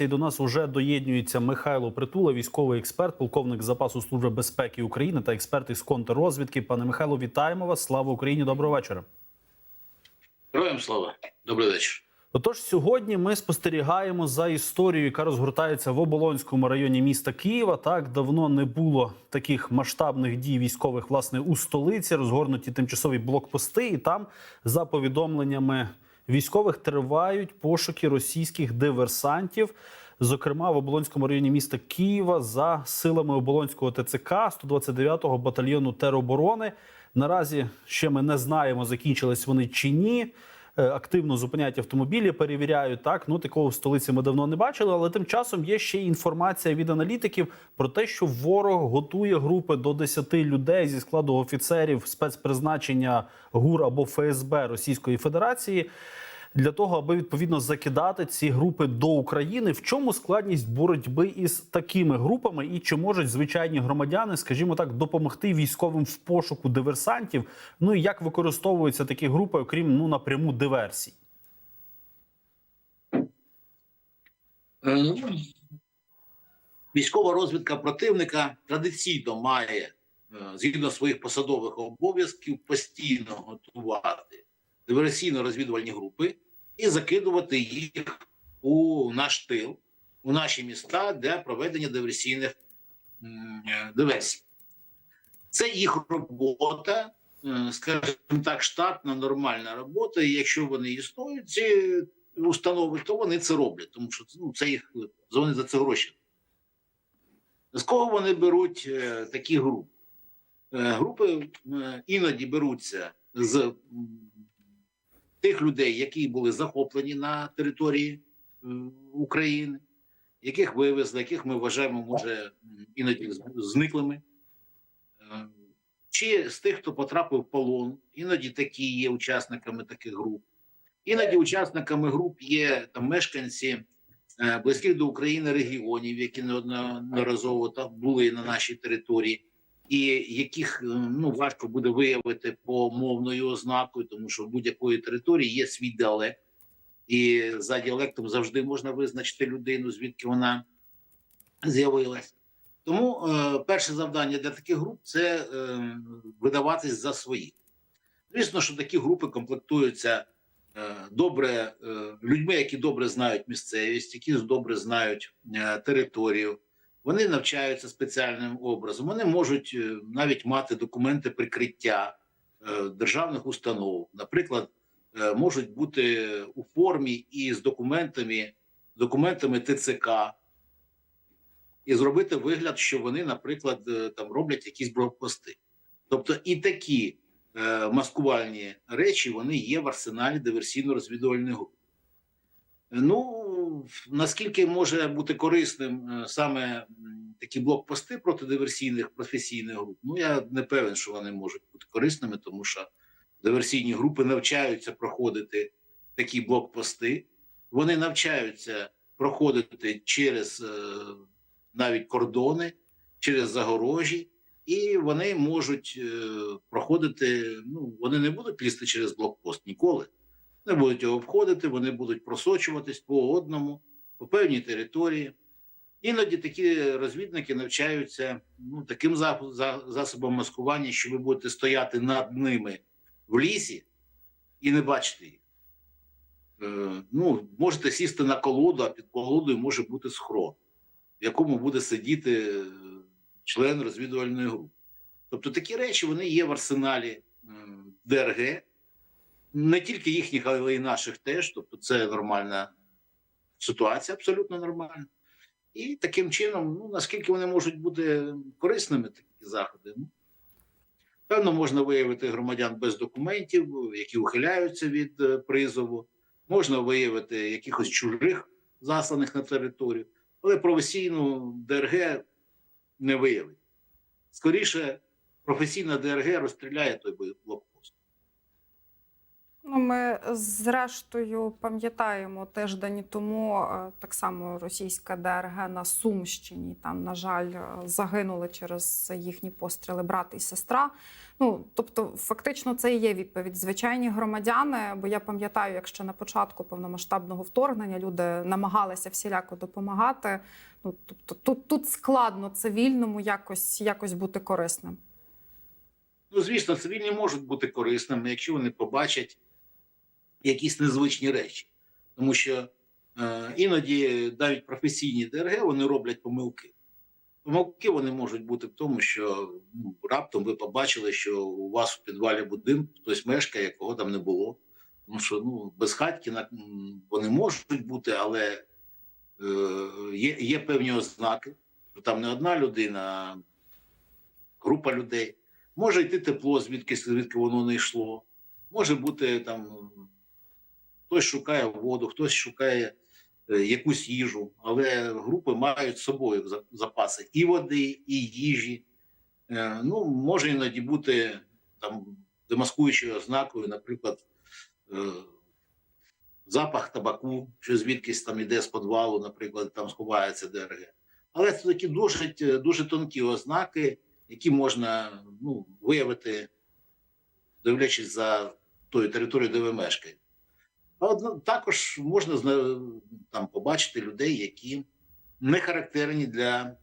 І до нас вже доєднується Михайло Притула, військовий експерт, полковник запасу служби безпеки України та експерт із контррозвідки. Пане Михайло, вітаємо вас! Слава Україні! Доброго вечора. Героям слава, добрий вечір. Отож, сьогодні ми спостерігаємо за історією, яка розгортається в Оболонському районі міста Києва. Так давно не було таких масштабних дій військових власне у столиці, розгорнуті тимчасові блокпости, і там, за повідомленнями військових, тривають пошуки російських диверсантів. Зокрема, в Оболонському районі міста Києва за силами Оболонського ТЦК 129-го батальйону тероборони. Наразі ще ми не знаємо, закінчились вони чи ні. Е, Активно зупиняють автомобілі, перевіряють так. Ну такого в столиці ми давно не бачили. Але тим часом є ще інформація від аналітиків про те, що ворог готує групи до 10 людей зі складу офіцерів спецпризначення ГУР або ФСБ Російської Федерації для того, аби відповідно закидати ці групи до України. В чому складність боротьби із такими групами, і чи можуть звичайні громадяни, скажімо так, допомогти військовим в пошуку диверсантів? Ну і як використовуються такі групи, окрім ну напряму диверсій? Е, ну, Військова розвідка противника традиційно має, е, згідно своїх посадових обов'язків, постійно готувати диверсійно-розвідувальні групи і закидувати їх у наш тил, у наші міста для проведення диверсійних е, диверсій. Це їх робота, е, скажімо так, штатна, нормальна робота. І якщо вони існують, ці установи, то вони це роблять, тому що ну, це їх вони за це гроші. З кого вони беруть е, такі групи? Групи іноді беруться з тих людей, які були захоплені на території України, яких вивезли, яких ми вважаємо, може, іноді зниклими. Е, Чи з тих, хто потрапив в полон, іноді такі є учасниками таких груп. Іноді учасниками груп є там мешканці е, близьких до України регіонів, які неодноразово там були на нашій території, і яких е, ну важко буде виявити по мовною ознакою, тому що в будь-якої території є свій діалект, і за діалектом завжди можна визначити людину, звідки вона з'явилась. Тому е, перше завдання для таких груп це е, видаватись за своїх. Звісно, що такі групи комплектуються е, добре е, людьми, які добре знають місцевість, які добре знають е, територію. Вони навчаються спеціальним образом. Вони можуть е, навіть мати документи прикриття е, державних установ. Наприклад, е, можуть бути у формі і з документами, документами ТЦК, і зробити вигляд, що вони, наприклад, там роблять якісь блокпости. Тобто і такі маскувальні речі вони є в арсеналі диверсійно-розвідувальних груп. Ну наскільки може бути корисним е, саме такі блокпости проти диверсійних професійних груп? Ну я не певен, що вони можуть бути корисними, тому що диверсійні групи навчаються проходити такі блокпости, вони навчаються проходити через е, навіть кордони, через загорожі, і вони можуть е, проходити. Ну вони не будуть лізти через блокпост ніколи не будуть його обходити, вони будуть просочуватись по одному, по певній території. Іноді такі розвідники навчаються ну, таким за- за- засобом маскування, що ви будете стояти над ними в лісі і не бачити їх. Е, ну, можете сісти на колоду, а під колодою може бути схрон, в якому буде сидіти е, член розвідувальної групи. Тобто такі речі вони є в арсеналі ДРГ не тільки їхніх, але й наших теж. Тобто, це нормальна ситуація, абсолютно нормальна. І таким чином, ну наскільки вони можуть бути корисними, такі заходи. Ну, певно, можна виявити громадян без документів, які ухиляються від е, призову, можна виявити якихось чужих засланих на територію, але професійну ДРГ не виявить. Скоріше, професійна ДРГ розстріляє той блокпост. Ну, ми зрештою пам'ятаємо тиждень тому е, так само російська ДРГ на Сумщині. Там, на жаль, е, загинули через їхні постріли брат і сестра. Ну тобто, фактично, це і є відповідь. Звичайні громадяни. Бо я пам'ятаю, як ще на початку повномасштабного вторгнення люди намагалися всіляко допомагати. Ну тобто, тут, тут складно цивільному якось, якось бути корисним. Ну, звісно, цивільні можуть бути корисними, якщо вони побачать якісь незвичні речі. Тому що е, іноді навіть професійні ДРГ вони роблять помилки. Помилки вони можуть бути в тому, що ну, раптом ви побачили, що у вас в підвалі будинку хтось мешкає, кого там не було. Тому що ну, безхатьки на- м, вони можуть бути, але е, є, є певні ознаки, що там не одна людина, а група людей. Може йти тепло, звідки, звідки воно не йшло. Може бути там хтось шукає воду, хтось шукає е, якусь їжу, але групи мають з собою запаси і води, і їжі. Е, Ну, може іноді бути там демаскуючою ознакою, наприклад, е, запах табаку, що звідкись там іде з підвалу, наприклад, там сховається ДРГ. Але це такі дуже, дуже тонкі ознаки, які можна ну, виявити, дивлячись за тою територією, де ви мешкаєте. Одно- також можна там побачити людей, які не характерні для,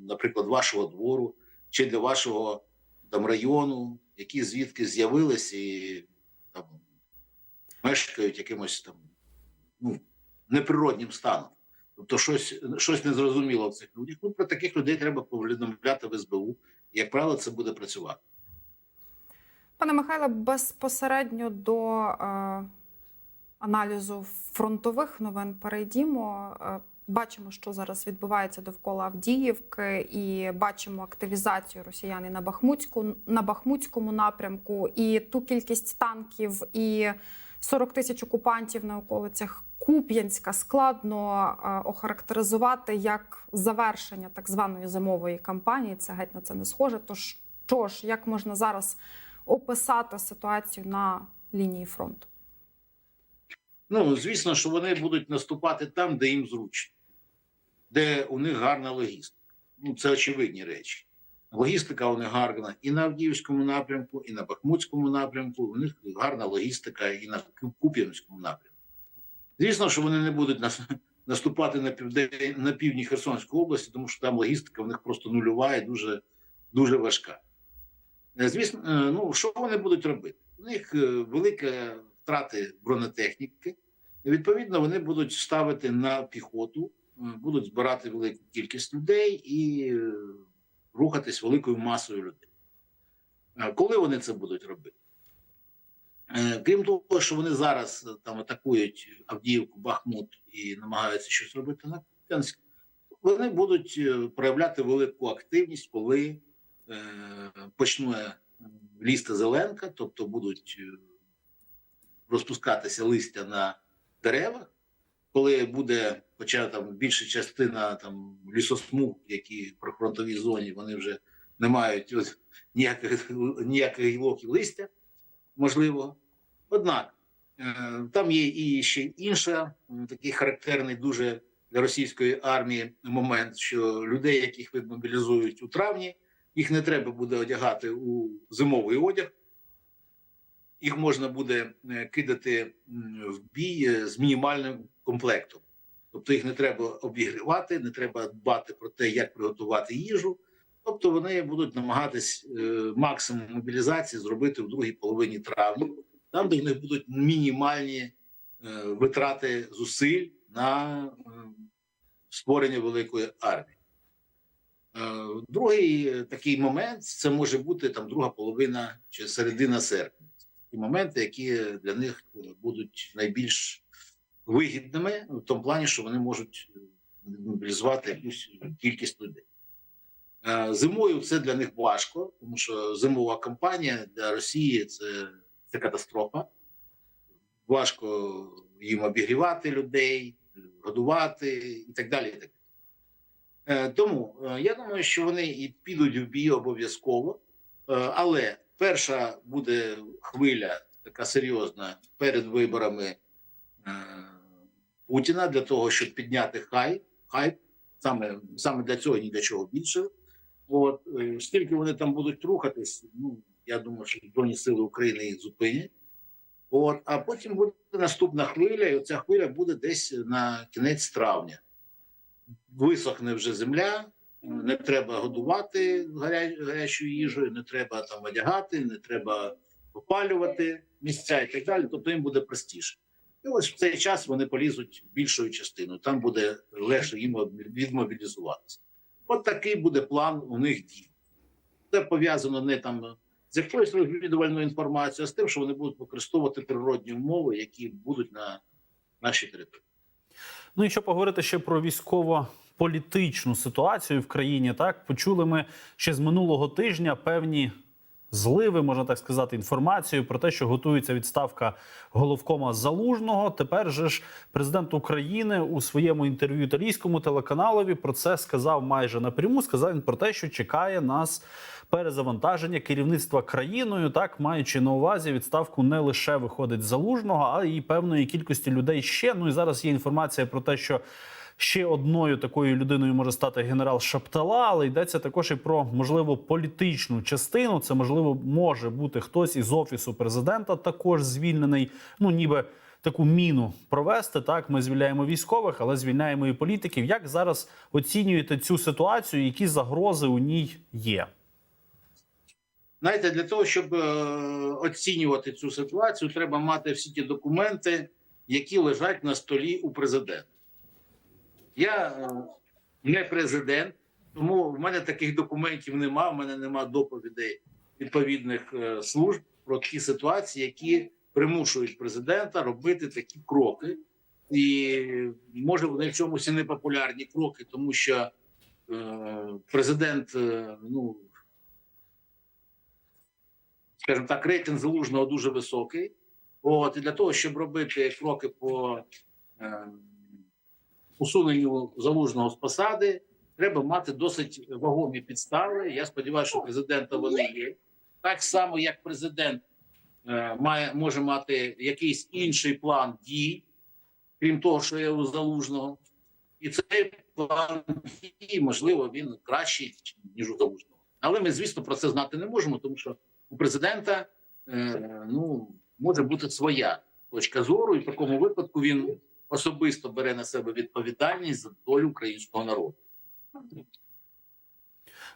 наприклад, вашого двору чи для вашого там району, які звідки з'явились і там мешкають якимось там ну, неприроднім станом. Тобто щось, щось незрозуміло в цих людях. Ну, про таких людей треба повідомляти в СБУ. Як правило, це буде працювати. Пане Михайле, безпосередньо до е, аналізу фронтових новин перейдімо. Е, бачимо, що зараз відбувається довкола Авдіївки, і бачимо активізацію росіян і на Бахмутську на Бахмутському напрямку, і ту кількість танків і 40 тисяч окупантів на околицях Куп'янська складно е, охарактеризувати як завершення так званої зимової кампанії. Це геть на це не схоже. Тож що ж, як можна зараз описати ситуацію на лінії фронту? Ну, звісно, що вони будуть наступати там, де їм зручно, де у них гарна логістика. Ну, це очевидні речі. Логістика у них гарна і на Авдіївському напрямку, і на Бахмутському напрямку. У них гарна логістика і на Куп'янському напрямку. Звісно, що вони не будуть нас- наступати на південь, на півдні Херсонської області, тому що там логістика в них просто нульова і дуже, дуже важка. Е, Звісно, е, ну що вони будуть робити? У них е, велика втрати бронетехніки. Відповідно, вони будуть ставити на піхоту, будуть збирати велику кількість людей і е, рухатись великою масою людей. Е, Коли вони це будуть робити? Е, Крім того, що вони зараз там атакують Авдіївку, Бахмут і намагаються щось робити на Куп'янськ, вони будуть проявляти велику активність, коли е, почне лізти зеленка, тобто будуть розпускатися листя на деревах, коли буде, хоча там більша частина там лісосмуг, які при фронтовій зоні, вони вже не мають ось ніяких ніяких гілок і листя можливо. Однак е, там є і ще інша такий характерний дуже для російської армії момент, що людей, яких мобілізують у травні, їх не треба буде одягати у зимовий одяг. Їх можна буде е, кидати в бій е, з мінімальним комплектом. Тобто їх не треба обігрівати, не треба дбати про те, як приготувати їжу. Тобто вони будуть намагатись е, максимум мобілізації зробити в другій половині травня, там, де в них будуть мінімальні витрати зусиль на створення великої армії. Другий такий момент це може бути там друга половина чи середина серпня. Це моменти, які для них е, будуть найбільш вигідними в тому плані, що вони можуть е, мобілізувати якусь кількість людей. Е, Зимою це для них важко, тому що зимова кампанія для Росії це, це катастрофа. Важко їм обігрівати людей, годувати і так далі. І так далі. Тому я думаю, що вони і підуть в бій обов'язково, але перша буде хвиля така серйозна перед виборами е, Путіна для того, щоб підняти хай, хайп. Саме, саме для цього ні для чого більше. От е, скільки вони там будуть рухатись, ну я думаю, що Збройні сили України їх зупинять. От, а потім буде наступна хвиля, і оця хвиля буде десь на кінець травня. Висохне вже земля, не треба годувати гарячою їжею, не треба там одягати, не треба опалювати місця і так далі. Тобто їм буде простіше. І ось в цей час вони полізуть більшою частиною. Там буде легше їм відмобілізуватися. От такий буде план у них дій. Це пов'язано не там з якоюсь розвідувальною інформацією, а з тим, що вони будуть використовувати природні умови, які будуть на нашій території. Ну і що поговорити ще про військово-політичну ситуацію в країні. Так почули ми ще з минулого тижня певні зливи, можна так сказати, інформацію про те, що готується відставка головкома залужного. Тепер же ж президент України у своєму інтерв'ю італійському телеканалові про це сказав майже напряму. Сказав він про те, що чекає нас перезавантаження керівництва країною, так маючи на увазі відставку не лише виходить залужного, а й певної кількості людей ще. Ну і зараз є інформація про те, що. Ще одною такою людиною може стати генерал Шаптала, але йдеться також і про можливо політичну частину. Це можливо може бути хтось із офісу президента, також звільнений. Ну ніби таку міну провести. Так, ми звільняємо військових, але звільняємо і політиків. Як зараз оцінюєте цю ситуацію? Які загрози у ній є? Знаєте, для того, щоб е, оцінювати цю ситуацію, треба мати всі ті документи, які лежать на столі у президента. Я е, не президент, тому в мене таких документів нема. В мене нема доповідей відповідних е, служб про ті ситуації, які примушують президента робити такі кроки. І може вони в чомусь і не популярні кроки, тому що е, президент, ну скажімо так, рейтинг залужного дуже високий. От і для того, щоб робити кроки по усуненню залужного з посади, треба мати досить вагомі підстави. Я сподіваюся, що президента вони є. Так само, як президент е, має може мати якийсь інший план дій, крім того, що є у залужного, і цей план дій, можливо, він кращий ніж у залужного. Але ми, звісно, про це знати не можемо, тому що у президента е, ну може бути своя точка зору, і в такому випадку він особисто бере на себе відповідальність за долю українського народу.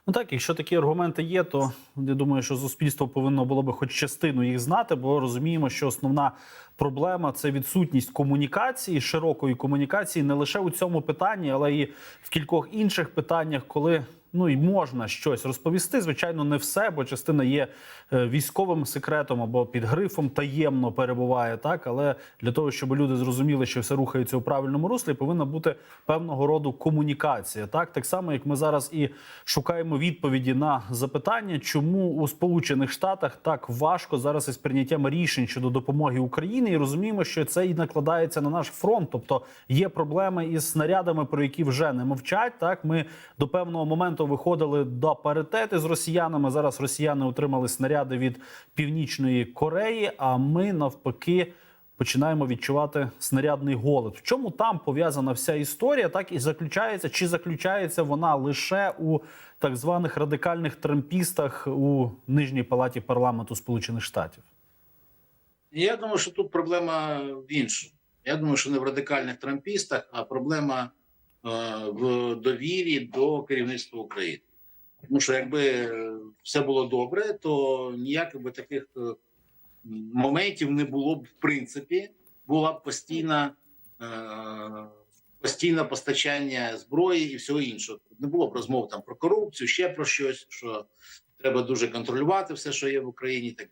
Ну так, якщо такі аргументи є, то я думаю, що суспільство повинно було би хоч частину їх знати, бо розуміємо, що основна проблема це відсутність комунікації, широкої комунікації не лише у цьому питанні, але і в кількох інших питаннях, коли ну і можна щось розповісти. Звичайно, не все, бо частина є е, військовим секретом або під грифом таємно перебуває так. Але для того, щоб люди зрозуміли, що все рухається у правильному руслі, повинна бути певного роду комунікація. Так, так само, як ми зараз і шукаємо відповіді на запитання, чому у Сполучених Штатах так важко зараз із прийняттям рішень щодо допомоги Україні, і розуміємо, що це і накладається на наш фронт. Тобто є проблеми із снарядами, про які вже не мовчать. Так, ми до певного моменту виходили до паритети з росіянами. Зараз росіяни отримали снаряди від північної Кореї. А ми навпаки. Починаємо відчувати снарядний голод. В чому там пов'язана вся історія, так і заключається, чи заключається вона лише у так званих радикальних трампістах у нижній палаті парламенту Сполучених Штатів? Я думаю, що тут проблема в іншому. Я думаю, що не в радикальних трампістах, а проблема в довірі до керівництва України. Тому що якби все було добре, то ніяких би таких е, моментів не було б в принципі. Була б постійна, е, постійне постачання зброї і всього іншого. Не було б розмов там про корупцію, ще про щось, що треба дуже контролювати все, що є в Україні. Так.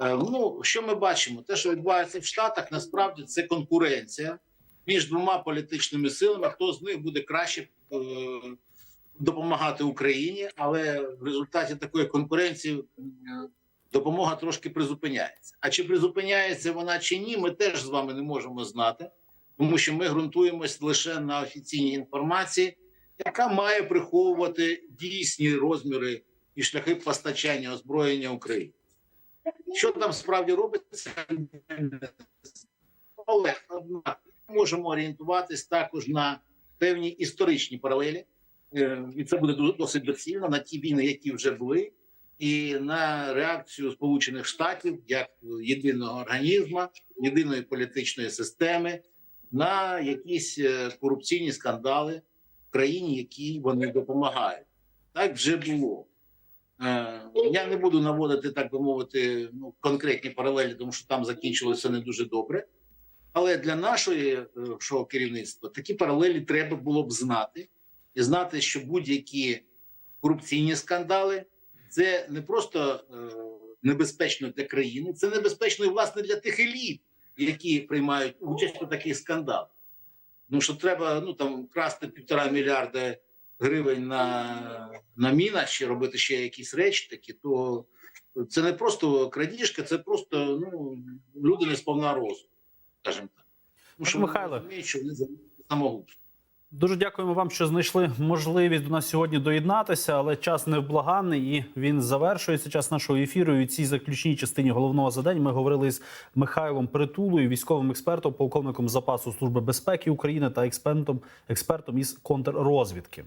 Е, ну що ми бачимо? Те, що відбувається в Штатах, насправді це конкуренція між двома політичними силами. Хто з них буде краще е, допомагати Україні, але в результаті такої конкуренції е, допомога трошки призупиняється. А чи призупиняється вона чи ні, ми теж з вами не можемо знати, тому що ми ґрунтуємось лише на офіційній інформації, яка має приховувати дійсні розміри і шляхи постачання озброєння Україні. Що там справді робиться? Але однак можемо орієнтуватись також на певні історичні паралелі, Е, і це буде досить доцільно на ті війни, які вже були, і на реакцію Сполучених Штатів як єдиного організму, єдиної політичної системи на якісь е, корупційні скандали в країні, якій вони допомагають. Так вже було. Е, Я не буду наводити, так би мовити, ну, конкретні паралелі, тому що там закінчилося не дуже добре. Але для нашої е, керівництва такі паралелі треба було б знати і знати, що будь-які корупційні скандали це не просто е, небезпечно для країни, це небезпечно і власне для тих еліт, які приймають участь у таких скандалах. Ну що треба ну там красти півтора мільярда гривень на, на мінах чи робити ще якісь речі такі, то це не просто крадіжка, це просто ну, люди не сповна розуму, скажімо так. Ну, що Михайло. розуміють, що вони займаються самогубством. Дуже дякуємо вам, що знайшли можливість до нас сьогодні доєднатися, але час невблаганний і він завершується. Час нашого ефіру. І у цій заключній частині головного за день ми говорили з Михайлом Притулою, військовим експертом, полковником запасу служби безпеки України та експертом, експертом із контррозвідки.